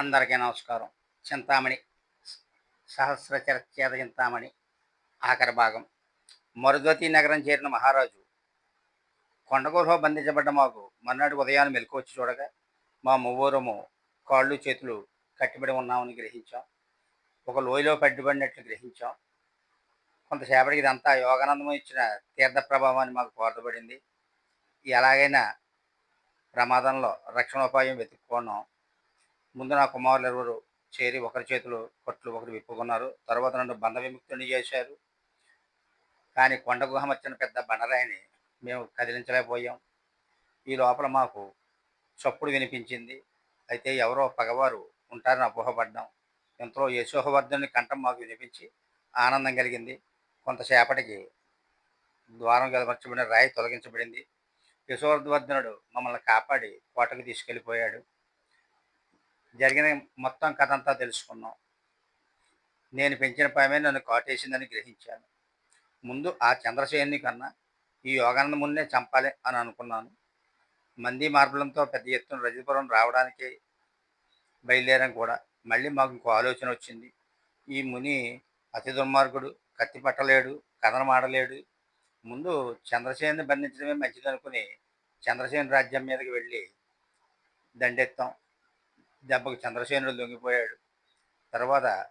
అందరికీ నమస్కారం. చింతామణి సహస్రచరచేత చింతామణి ఆఖరి భాగం. మరుద్వతి నగరం చేరిన మహారాజు కొండగూరులో బంధించబడ్డ మాకు మర్నాడు ఉదయాన్ని మెలుకొచ్చి చూడగా మా మువ్వూరము కాళ్ళు చేతులు కట్టిబడి ఉన్నామని గ్రహించాం. ఒక లోయలో పడ్డిపడినట్లు గ్రహించాం. కొంతసేపటికి ఇదంతా యోగానందం ఇచ్చిన తీర్థ ప్రభావాన్ని మాకు కోరతబడింది ఎలాగైనా ప్రమాదంలో రక్షణోపాయం వెతుక్కున్నాం. ముందు నా కుమారులు ఎవరు? చేరి ఒకరి చేతులు కొట్లు ఒకరు విప్పుకున్నారు. తర్వాత నన్ను బంధ విముక్తుని చేశారు. కానీ కొండ గుహ వచ్చిన పెద్ద బండరాయిని మేము కదిలించలేకపోయాం. ఈ లోపల మాకు చప్పుడు వినిపించింది. అయితే ఎవరో పగవారు ఉంటారని అపోహపడ్డాం. ఎంతో యశోహవర్ధుని కంఠం మాకు వినిపించి ఆనందం కలిగింది. కొంతసేపటికి ద్వారం గలపరచబడిన రాయి తొలగించబడింది. యశోవర్ధవర్ధనుడు మమ్మల్ని కాపాడి కోటకు తీసుకెళ్ళిపోయాడు. జరిగిన మొత్తం కథ అంతా తెలుసుకున్నాం. నేను పెంచిన పామే నన్ను కాటేసిందని గ్రహించాను. ముందు ఆ చంద్రసేని కన్నా ఈ యోగానంద మున్నే చంపాలి అని అనుకున్నాను. మంది మార్పులంతో పెద్ద ఎత్తున రజపురం రావడానికి బయలుదేరాం కూడా. మళ్ళీ మాకు ఇంకో ఆలోచన వచ్చింది. ఈ ముని అతి దుర్మార్గుడు కత్తి పట్టలేడు కథనమాడలేడు ముందు చంద్రసేని బంధించడమే మంచిదనుకుని చంద్రసేన రాజ్యం మీదకి వెళ్ళి దండెత్తాం. దెబ్బకు చంద్రసేనుడు లొంగిపోయాడు. తర్వాత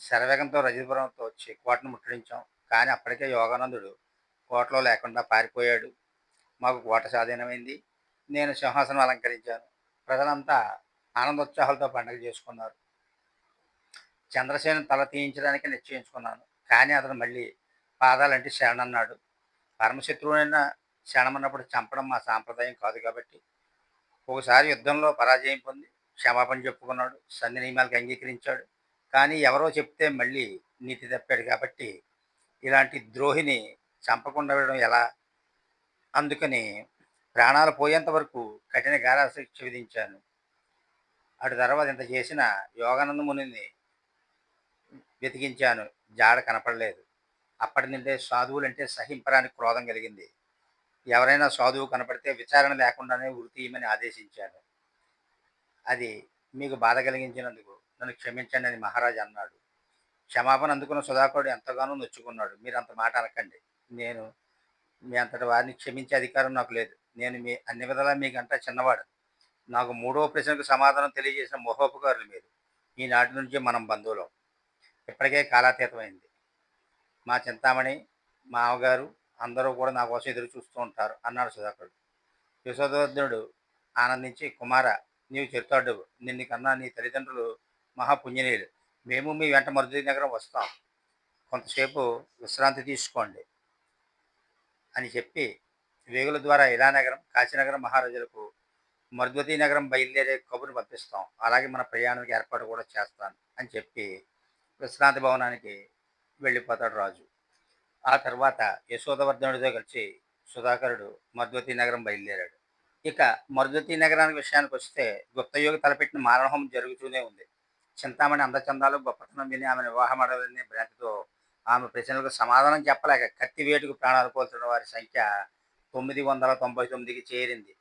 శరవేగంతో రజతపురంతో వచ్చి కోటను ముట్టడించాం. కానీ అప్పటికే యోగానందుడు కోటలో లేకుండా పారిపోయాడు. మాకు కోట స్వాధీనమైంది. నేను సింహాసనం అలంకరించాను. ప్రజలంతా ఆనందోత్సాహాలతో పండుగ చేసుకున్నారు. చంద్రసేన తల తీయించడానికి నిశ్చయించుకున్నాను. కానీ అతను మళ్ళీ పాదాలంటే శరణన్నాడు. పరమశత్రువునైనా శరణమన్నప్పుడు చంపడం మా సాంప్రదాయం కాదు కాబట్టి ఒకసారి యుద్ధంలో పరాజయం పొంది క్షమాపణ చెప్పుకున్నాడు సంధి నియమాలకు అంగీకరించాడు. కానీ ఎవరో చెప్తే మళ్ళీ నీతి తప్పాడు కాబట్టి ఇలాంటి ద్రోహిని చంపకుండా వెళ్ళడం ఎలా? అందుకని ప్రాణాలు పోయేంత వరకు కఠిన గారాశిక్ష విధించాను. అటు తర్వాత ఇంత చేసిన యోగానంద మునిని వెతికించాను. జాడ కనపడలేదు. అప్పటి నుండే సాధువులంటే సహింపరానికి క్రోధం కలిగింది. ఎవరైనా సాధువు కనపడితే విచారణ లేకుండానే ఉరి తీయమని ఆదేశించాను. అది మీకు బాధ కలిగించినందుకు నన్ను క్షమించండి అని మహారాజు అన్నాడు. క్షమాపణ అందుకున్న సుధాకరుడు ఎంతగానో నొచ్చుకున్నాడు. మీరు అంత మాట అనకండి. నేను మీ అంతటి వారిని క్షమించే అధికారం నాకు లేదు. నేను మీ అన్ని విధాలా మీకంటే చిన్నవాడు. నాకు మూడవ ప్రశ్నకు సమాధానం తెలియజేసిన మహోపకారులు మీరు. ఈనాటి నుంచి మనం బంధువులం. ఇప్పటికే కాలాతీతమైంది. మా చింతామణి మా అమ్మగారు అందరూ కూడా నా కోసం ఎదురు చూస్తూ ఉంటారు అన్నాడు సుధాకరుడు. యశోధవర్ధనుడు ఆనందించి కుమార నీవు చెప్తాడు. నిన్ను కన్నా నీ తల్లిదండ్రులు మహాపుణ్యనీయులు మేము మీ వెంట మరుదీ నగరం వస్తాం. కొంతసేపు విశ్రాంతి తీసుకోండి అని చెప్పి వేగుల ద్వారా ఇలా నగరం కాశీనగరం మహారాజులకు మరుద్వతీ నగరం బయలుదేరే కబురు పంపిస్తాం. అలాగే మన ప్రయాణానికి ఏర్పాటు కూడా చేస్తాను అని చెప్పి విశ్రాంతి భవనానికి వెళ్ళిపోతాడు రాజు. ఆ తర్వాత యశోదవర్ధనుడితో కలిసి సుధాకరుడు మరుద్వతి నగరం బయలుదేరాడు. ఇక మరుదతి నగరానికి విషయానికి వస్తే గుప్తయోగి తలపెట్టిన మారణహోమం జరుగుతూనే ఉంది. చింతామణి అందచందాలు గొప్పతనం విని ఆమె వివాహం అడవని భ్రాంతితో ఆమె ప్రశ్నలకు సమాధానం చెప్పలేక కత్తి వేటుకు ప్రాణాలు కోల్తున్న వారి సంఖ్య తొమ్మిది వందల తొంభై తొమ్మిదికి చేరింది.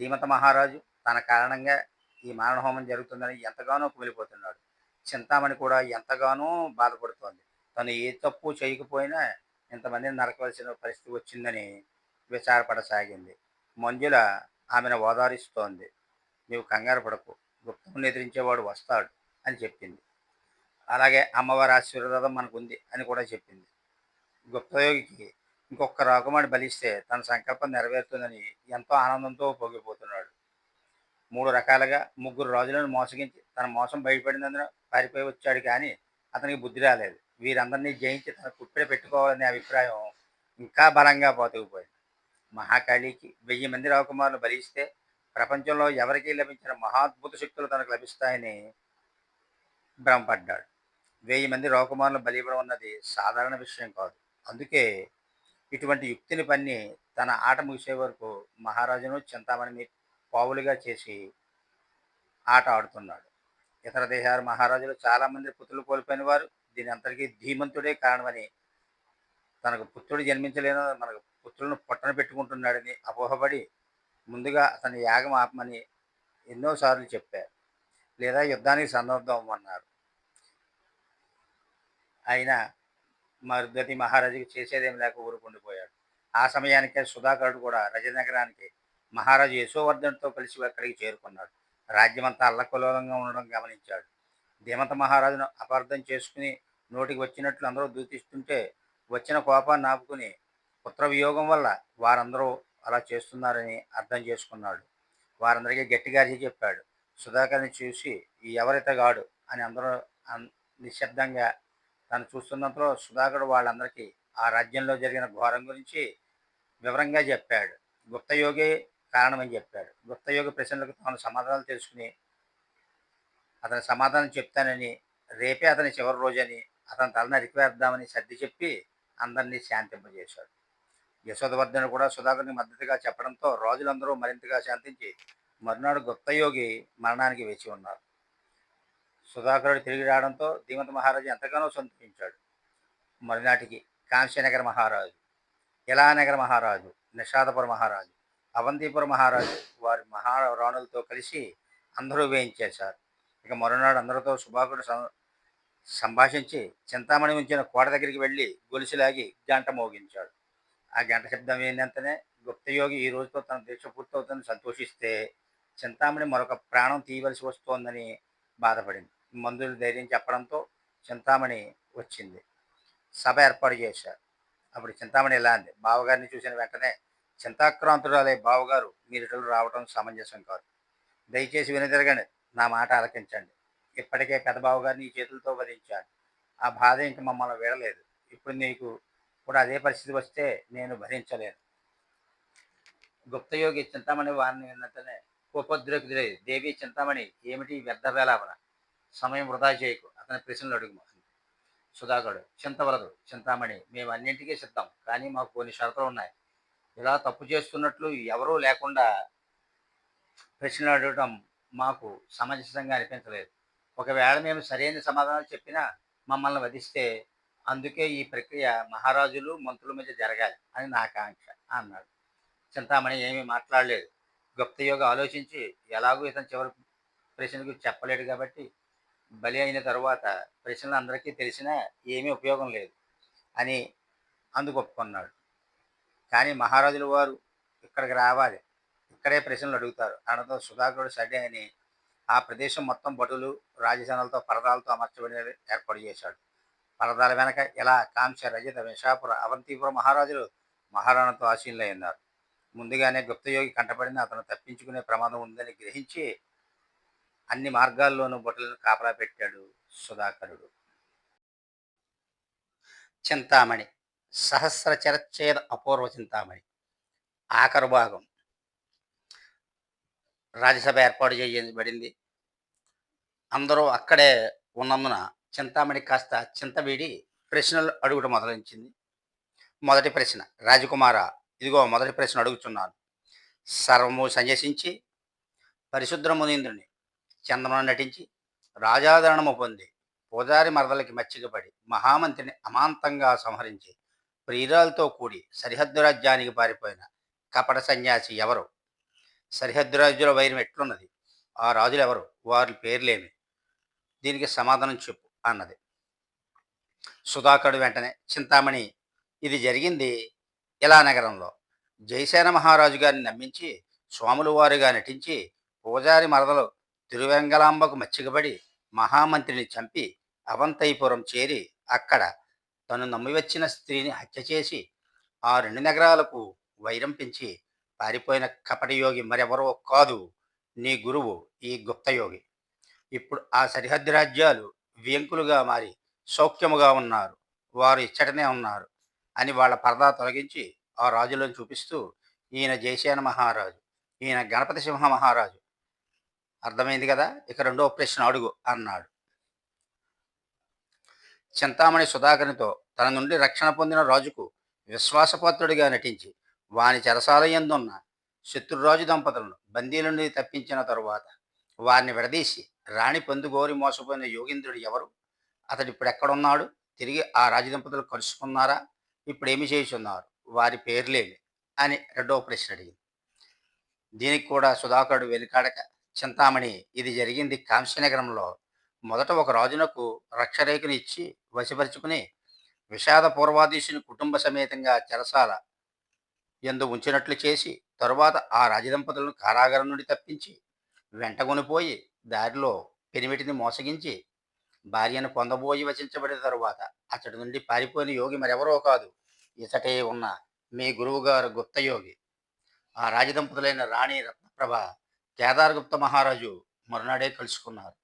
ధీమత మహారాజు తన కారణంగా ఈ మారణహోమం జరుగుతుందని ఎంతగానో కుమిలిపోతున్నాడు. చింతామణి కూడా ఎంతగానో బాధపడుతోంది. తను ఏ తప్పు చేయకపోయినా ఇంతమందిని నరకవలసిన పరిస్థితి వచ్చిందని విచారపడసాగింది. మంజుల ఆమెను ఓదారిస్తోంది. నీవు కంగారు పడకు గుప్తముని ఎదిరించేవాడు వస్తాడు అని చెప్పింది. అలాగే అమ్మవారి ఆశీర్వాదం మనకు ఉంది అని కూడా చెప్పింది. గుప్తయోగికి ఇంకొక రాకుమారి బలిస్తే తన సంకల్పం నెరవేరుతుందని ఎంతో ఆనందంతో పొగిపోతున్నాడు. మూడు రకాలుగా ముగ్గురు రాజులను మోసగించి తన మోసం బయటపడినందున పారిపోయి వచ్చాడు కానీ అతనికి బుద్ధి రాలేదు. వీరందరినీ జయించి తన కుప్పిడ పెట్టుకోవాలనే అభిప్రాయం ఇంకా బలంగా పోతుకుపోయింది మహాకాళికి వెయ్యి మంది రాకుమారులు బలిస్తే ప్రపంచంలో ఎవరికీ లభించిన మహాద్భుత శక్తులు తనకు లభిస్తాయని భ్రమపడ్డాడు. వెయ్యి మంది రాకుమారులు బలివ్వడం ఉన్నది అన్నది సాధారణ విషయం కాదు. అందుకే ఇటువంటి యుక్తిని పన్ని తన ఆట ముగిసే వరకు మహారాజును చింతామణిని పావులుగా చేసి ఆట ఆడుతున్నాడు. ఇతర దేశాల మహారాజులు చాలామంది పుత్రులు కోల్పోయిన వారు దీని అంతటికీ ధీమంతుడే కారణమని తనకు పుత్రుడు జన్మించలేని మనకు పుత్రులను పొట్టన పెట్టుకుంటున్నాడని అపోహపడి ముందుగా అతని యాగం ఆపమని ఎన్నోసార్లు చెప్పారు. లేదా యుద్ధానికి సన్నద్ధం అన్నారు. ఆయన మరుద్వతి మహారాజుకి చేసేదేం లేక ఊరుకుండిపోయాడు ఆ సమయానికే సుధాకరుడు కూడా రజనగరానికి మహారాజు యశోవర్ధన్తో కలిసి అక్కడికి చేరుకున్నాడు. రాజ్యమంతా అల్లకల్లోలంగా ఉండడం గమనించాడు. ధీమంత మహారాజును అపార్థం చేసుకుని నోటికి వచ్చినట్లు అందరూ దూతిస్తుంటే వచ్చిన కోపాన్ని ఆపుకుని పుత్ర వియోగం వల్ల వారందరూ అలా చేస్తున్నారని అర్థం చేసుకున్నాడు. వారందరికీ గట్టిగా చెప్పాడు సుధాకర్ని చూసి ఈ ఎవరితగాడు అని అందరూ అన్- నిశ్శబ్దంగా తను చూస్తున్నంతలో సుధాకర్ వాళ్ళందరికీ ఆ రాజ్యంలో జరిగిన ఘోరం గురించి వివరంగా చెప్పాడు. గుప్తయోగి కారణమని చెప్పాడు. గుప్తయోగి ప్రశ్నలకు తాను సమాధానాలు తెలుసుకుని అతని సమాధానం చెప్తానని రేపే అతని చివరి రోజని అతని తల నరికివేద్దామని సర్ది చెప్పి అందరినీ శాంతింపజేశాడు. యశోధవర్ధను కూడా సుధాకర్ని మద్దతుగా చెప్పడంతో రాజులందరూ మరింతగా శాంతించి మరునాడు గుప్తయోగి మరణానికి వేచి ఉన్నారు. సుధాకరుడు తిరిగి రావడంతో ధీమత మహారాజు ఎంతగానో సంతోషించాడు. మరునాటికి కాంశీనగర మహారాజు ఇలానగర మహారాజు నిషాదపుర మహారాజు అవంతిపుర మహారాజు వారి మహారాణులతో కలిసి అందరూ వేయించేశారు. ఇక మరునాడు అందరితో సుభాకుడు సం- సంభాషించి చింతామణి ఉంచిన కోట దగ్గరికి వెళ్ళి గొలుసులాగి గంట మోగించాడు. ఆ గంట శబ్దం ఏంటంటేనే గుప్తయోగి ఈ రోజుతో తన దీక్ష పూర్తవుతుందని సంతోషిస్తే చింతామణి మరొక ప్రాణం తీయవలసి వస్తోందని బాధపడింది. మందులు ధైర్యం చెప్పడంతో చింతామణి వచ్చింది. సభ ఏర్పాటు చేశారు. అప్పుడు చింతామణి ఇలా అంది. బావగారిని చూసిన వెంటనే చింతాక్రాంతురాలే బావగారు మీరు ఇటలు రావడం సమంజసం కాదు. దయచేసి వినతిరగండి నా మాట ఆలకించండి. ఇప్పటికే పెద్ద బావగారిని ఈ చేతులతో వధించాను. ఆ బాధ ఇంక మమ్మల్ని వీడలేదు. ఇప్పుడు నీకు కూడా అదే పరిస్థితి వస్తే నేను భరించలేను. గుప్తయోగి చింతామణి వారిని విన్నతనే కోపోద్రేకులై దేవి చింతామణి ఏమిటి వ్యర్థ వేలాపన సమయం వృధా చేయకు అతని ప్రశ్నలు అడుగు సుధాకరుడు చింతవలదు చింతామణి మేము అన్నింటికీ సిద్ధం కానీ మాకు కొన్ని షరతులు ఉన్నాయి. ఇలా తప్పు చేస్తున్నట్లు ఎవరూ లేకుండా ప్రశ్నలు అడగడం మాకు సమంజసంగా అనిపించలేదు. ఒకవేళ మేము సరైన సమాధానాలు చెప్పినా మమ్మల్ని వధిస్తే అందుకే ఈ ప్రక్రియ మహారాజులు మంత్రుల మధ్య జరగాలి అని నా ఆకాంక్ష అన్నాడు. చింతామణి ఏమీ మాట్లాడలేదు. గుప్తయోగ ఆలోచించి ఎలాగో ఇతను చివరి ప్రశ్నకు చెప్పలేడు కాబట్టి బలి అయిన తర్వాత ప్రశ్నలు అందరికీ తెలిసినా ఏమీ ఉపయోగం లేదు అని అందుకు ఒప్పుకున్నాడు కానీ మహారాజుల వారు ఇక్కడికి రావాలి. ఇక్కడే ప్రశ్నలు అడుగుతారు. అనడంతో సుధాకరుడు సడే అని ఆ ప్రదేశం మొత్తం భటులు రాజధానులతో పరదాలతో అమర్చబడి ఏర్పాటు చేశాడు. పరదాల వెనక ఎలా కాంక్ష రజత విషాపుర అవంతిపుర మహారాజులు మహారాణతో ఆశీనులై ఉన్నారు. ముందుగానే గుప్తయోగి కంటపడిన అతను తప్పించుకునే ప్రమాదం ఉందని గ్రహించి అన్ని మార్గాల్లోనూ బొట్టలను కాపలా పెట్టాడు సుధాకరుడు. చింతామణి సహస్ర చరచ్ఛేద అపూర్వ చింతామణి ఆఖరు భాగం. రాజ్యసభ ఏర్పాటు చేయబడింది. అందరూ అక్కడే ఉన్నందున చింతామణి కాస్త చింతవీడి ప్రశ్నలు అడుగుట మొదలించింది మొదటి ప్రశ్న రాజకుమార ఇదిగో మొదటి ప్రశ్న అడుగుతున్నాను. సర్వము సంయసించి పరిశుద్ర మునీంద్రుని చందనం నటించి రాజాదరణము పొంది పూజారి మరదలకి మచ్చికపడి మహామంత్రిని అమాంతంగా సంహరించి ప్రియురాలతో కూడి సరిహద్దు రాజ్యానికి పారిపోయిన కపట సన్యాసి ఎవరు? సరిహద్దు రాజుల వైరం ఎట్లున్నది? ఆ రాజులు ఎవరు? వారి పేర్లేమి? దీనికి సమాధానం చెప్పు. అన్నది. సుధాకరుడు వెంటనే చింతామణి ఇది జరిగింది ఇలా నగరంలో? జయసేన మహారాజు గారిని నమ్మించి స్వాములు వారుగా నటించి పూజారి మరదలు తిరువెంగలాంబకు మచ్చికబడి మహామంత్రిని చంపి అవంతైపురం చేరి అక్కడ తను నమ్మివచ్చిన స్త్రీని హత్య చేసి ఆ రెండు నగరాలకు వైరం పెంచి పారిపోయిన కపటయోగి మరెవరో కాదు నీ గురువు ఈ గుప్తయోగి ఇప్పుడు ఆ సరిహద్దు రాజ్యాలు వ్యంకులుగా మారి సౌఖ్యముగా ఉన్నారు. వారు ఇచ్చటనే ఉన్నారు అని వాళ్ళ పరదా తొలగించి ఆ రాజులను చూపిస్తూ ఈయన జయసేన మహారాజు ఈయన గణపతి సింహ మహారాజు. అర్థమైంది కదా? ఇక రెండో ప్రశ్న అడుగు అన్నాడు. చింతామణి సుధాకర్నితో తన నుండి రక్షణ పొందిన రాజుకు విశ్వాసపాత్రుడిగా నటించి వాని చెరసాలయందున్న శత్రురాజు దంపతులను బందీల నుండి తప్పించిన తరువాత వారిని విడదీసి రాణి పొందుగోరి మోసపోయిన యోగేంద్రుడు ఎవరు? అతడు ఇప్పుడు ఎక్కడున్నాడు? తిరిగి ఆ రాజదంపతులు కలుసుకున్నారా? ఇప్పుడు ఏమి చేస్తున్నారు వారి పేర్లేమి? అని రెండవ ప్రశ్న అడిగింది. దీనికి కూడా సుధాకరుడు వెనుకాడక చింతామణి ఇది జరిగింది కాంస్యనగరంలో. మొదట ఒక రాజునకు రక్షరేఖను ఇచ్చి వశపరుచుకుని విషాద పూర్వాధీశుని కుటుంబ సమేతంగా చెరసాల ఎందు ఉంచినట్లు చేసి తరువాత ఆ రాజదంపతులను కారాగారం నుండి తప్పించి వెంటగొనిపోయి దారిలో పెనిమిటిని మోసగించి భార్యను పొందబోయి వచించబడిన తరువాత అతడి నుండి పారిపోయిన యోగి మరెవరో కాదు. ఇతటే ఉన్న మీ గురువుగారు గుప్త యోగి. ఆ రాజదంపతులైన రాణి రత్నప్రభ కేదారగుప్త మహారాజు మరునాడే కలుసుకున్నారు.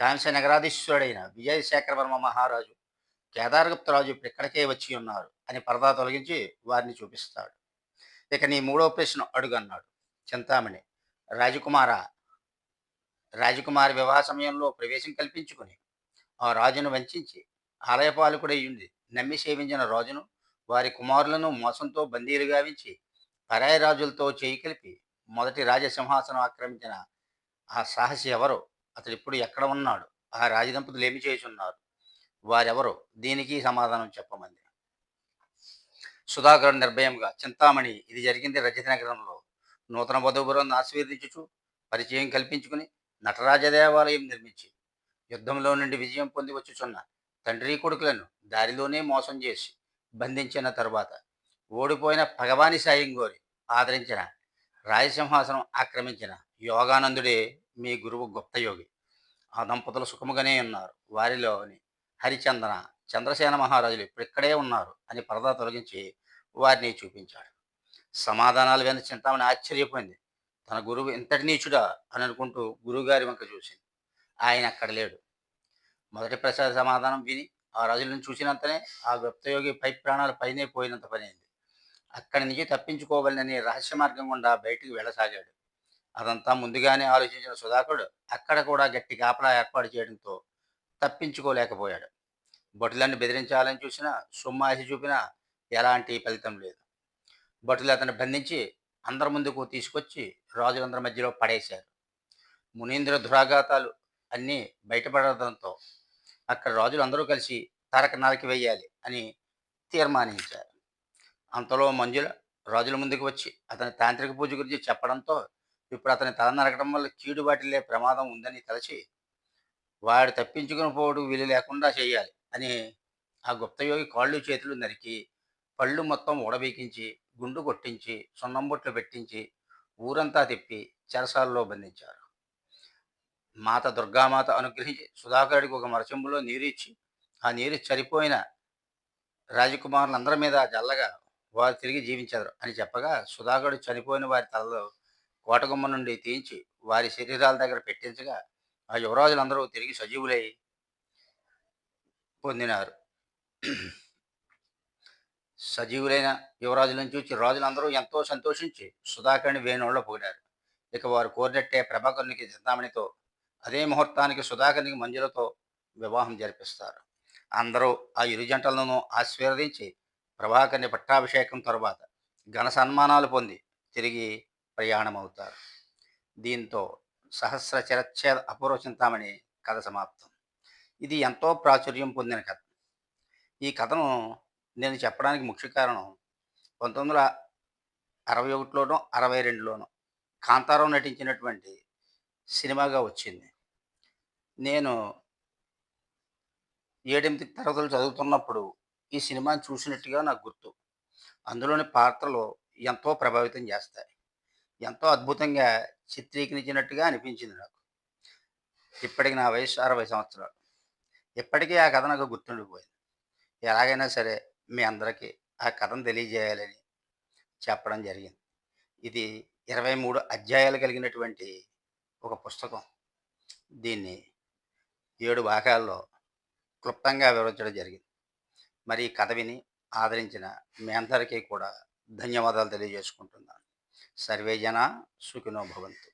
కాంస్య నగరాధీశ్వరుడైన విజయశేఖరవర్మ మహారాజు కేదారగుప్త రాజు ఇప్పుడు ఇక్కడికే వచ్చి ఉన్నారు అని పరదా తొలగించి వారిని చూపిస్తాడు. ఇక నీ మూడో ప్రశ్న అడుగు అన్నాడు చింతామణి రాజకుమార రాజకుమారి వివాహ సమయంలో ప్రవేశం కల్పించుకుని ఆ రాజును వంచించి ఆలయపాలకుడై ఉండి నమ్మి సేవించిన రాజును వారి కుమారులను మోసంతో బందీలు గావించి పరాయి రాజులతో చేయి కలిపి మొదటి రాజసింహాసనం ఆక్రమించిన ఆ సాహసి ఎవరు అతడు ఇప్పుడు ఎక్కడ ఉన్నాడు? ఆ రాజదంపతులు ఏమి చేస్తున్నారు వారెవరు దీనికి సమాధానం చెప్పమంది. సుధాకరుడు నిర్భయంగా చింతామణి ఇది జరిగింది రజత నగరంలో. నూతన వధువులను ఆశీర్వదించుచు పరిచయం కల్పించుకుని నటరాజ దేవాలయం నిర్మించి యుద్ధంలో నుండి విజయం పొంది వచ్చుచున్న తండ్రి కొడుకులను దారిలోనే మోసం చేసి బంధించిన తరువాత ఓడిపోయిన భగవాని సాయం గోరి ఆదరించిన రాయసింహాసనం ఆక్రమించిన యోగానందుడే మీ గురువు గుప్త యోగి. ఆ దంపతులు సుఖముగానే ఉన్నారు. వారిలోని హరిచందన చంద్రసేన మహారాజులు ఇప్పుడు ఇక్కడే ఉన్నారు అని పరదా తొలగించి వారిని చూపించాడు. సమాధానాలు విన్న చింతామణి ఆశ్చర్యపోయింది. తన గురువు ఇంతటి నీచుడా అని అనుకుంటూ గురువుగారి వంక చూసింది. ఆయన అక్కడ లేడు. మొదటి ప్రసాద సమాధానం విని ఆ రాజులను చూసినంతనే ఆ గుప్తయోగి పై ప్రాణాలు పైనే పోయినంత పనైంది అక్కడి నుంచి తప్పించుకోవాలని రహస్య మార్గం గుండా బయటికి వెళ్ళసాగాడు. అదంతా ముందుగానే ఆలోచించిన సుధాకరుడు అక్కడ కూడా గట్టి కాపలా ఏర్పాటు చేయడంతో తప్పించుకోలేకపోయాడు. భటులను బెదిరించాలని చూసినా సొమ్మాసి చూపినా ఎలాంటి ఫలితం లేదు. భటులు అతన్ని బంధించి అందరి ముందుకు తీసుకొచ్చి రాజులందరి మధ్యలో పడేశారు. మునీంద్ర దురాఘాతాలు అన్నీ బయటపడడంతో అక్కడ రాజులు అందరూ కలిసి తరక నరకి వేయాలి అని తీర్మానించారు. అంతలో మంజుల రాజుల ముందుకు వచ్చి అతని తాంత్రిక పూజ గురించి చెప్పడంతో ఇప్పుడు అతని తల నరకడం వల్ల కీడు వాటిల్లే ప్రమాదం ఉందని తలచి వాడు తప్పించుకుని పోవడం వీలు లేకుండా చేయాలి అని ఆ గుప్తయోగి కాళ్ళు చేతులు నరికి పళ్ళు మొత్తం ఉడబీకించి గుండు కొట్టించి సున్నం బొట్లు పెట్టించి ఊరంతా తిప్పి చెరసాలలో బంధించారు. మాత దుర్గామాత అనుగ్రహించి సుధాకరుడికి ఒక మరచెంబులో నీరు ఇచ్చి ఆ నీరు చనిపోయిన రాజకుమారులందరి మీద జల్లగా వారు తిరిగి జీవించారు అని చెప్పగా సుధాకరుడు చనిపోయిన వారి తలలో కోటగుమ్మ నుండి తీయించి వారి శరీరాల దగ్గర పెట్టించగా ఆ యువరాజులందరూ తిరిగి సజీవులై పొందినారు. సజీవులైన యువరాజులను చూసి రాజులందరూ ఎంతో సంతోషించి సుధాకర్ని వేణువుల్లో పొగిడారు. ఇక వారు కోరినట్టే ప్రభాకరునికి చింతామణితో అదే ముహూర్తానికి సుధాకర్నికి మంజులతో వివాహం జరిపిస్తారు. అందరూ ఆ ఇరు జంటలను ఆశీర్వదించి ప్రభాకర్ని పట్టాభిషేకం తరువాత ఘన సన్మానాలు పొంది తిరిగి ప్రయాణమవుతారు. దీంతో సహస్ర చిరచ్ఛేద అపూర్వ చింతామణి కథ సమాప్తం. ఇది ఎంతో ప్రాచుర్యం పొందిన కథ. ఈ కథను నేను చెప్పడానికి ముఖ్య కారణం పంతొమ్మిది వందల అరవై ఒకటిలోనో అరవై రెండులోనో కాంతారావు నటించినటువంటి సినిమాగా వచ్చింది. నేను ఏడెనిమిది తరగతులు చదువుతున్నప్పుడు ఈ సినిమాని చూసినట్టుగా నాకు గుర్తు. అందులోని పాత్రలు ఎంతో ప్రభావితం చేస్తాయి. ఎంతో అద్భుతంగా చిత్రీకరించినట్టుగా అనిపించింది నాకు. ఇప్పటికి నా వయసు అరవై సంవత్సరాలు. ఇప్పటికీ ఆ కథ నాకు గుర్తుండిపోయింది. ఎలాగైనా సరే మీ అందరికీ ఆ కథను తెలియజేయాలని చెప్పడం జరిగింది. ఇది ఇరవై మూడు అధ్యాయాలు కలిగినటువంటి ఒక పుస్తకం. దీన్ని ఏడు భాగాల్లో క్లుప్తంగా వివరించడం జరిగింది. మరి ఈ కథ విని ఆదరించిన మీ అందరికీ కూడా ధన్యవాదాలు తెలియజేసుకుంటున్నాను. సర్వే జన సుఖినో భవంతు.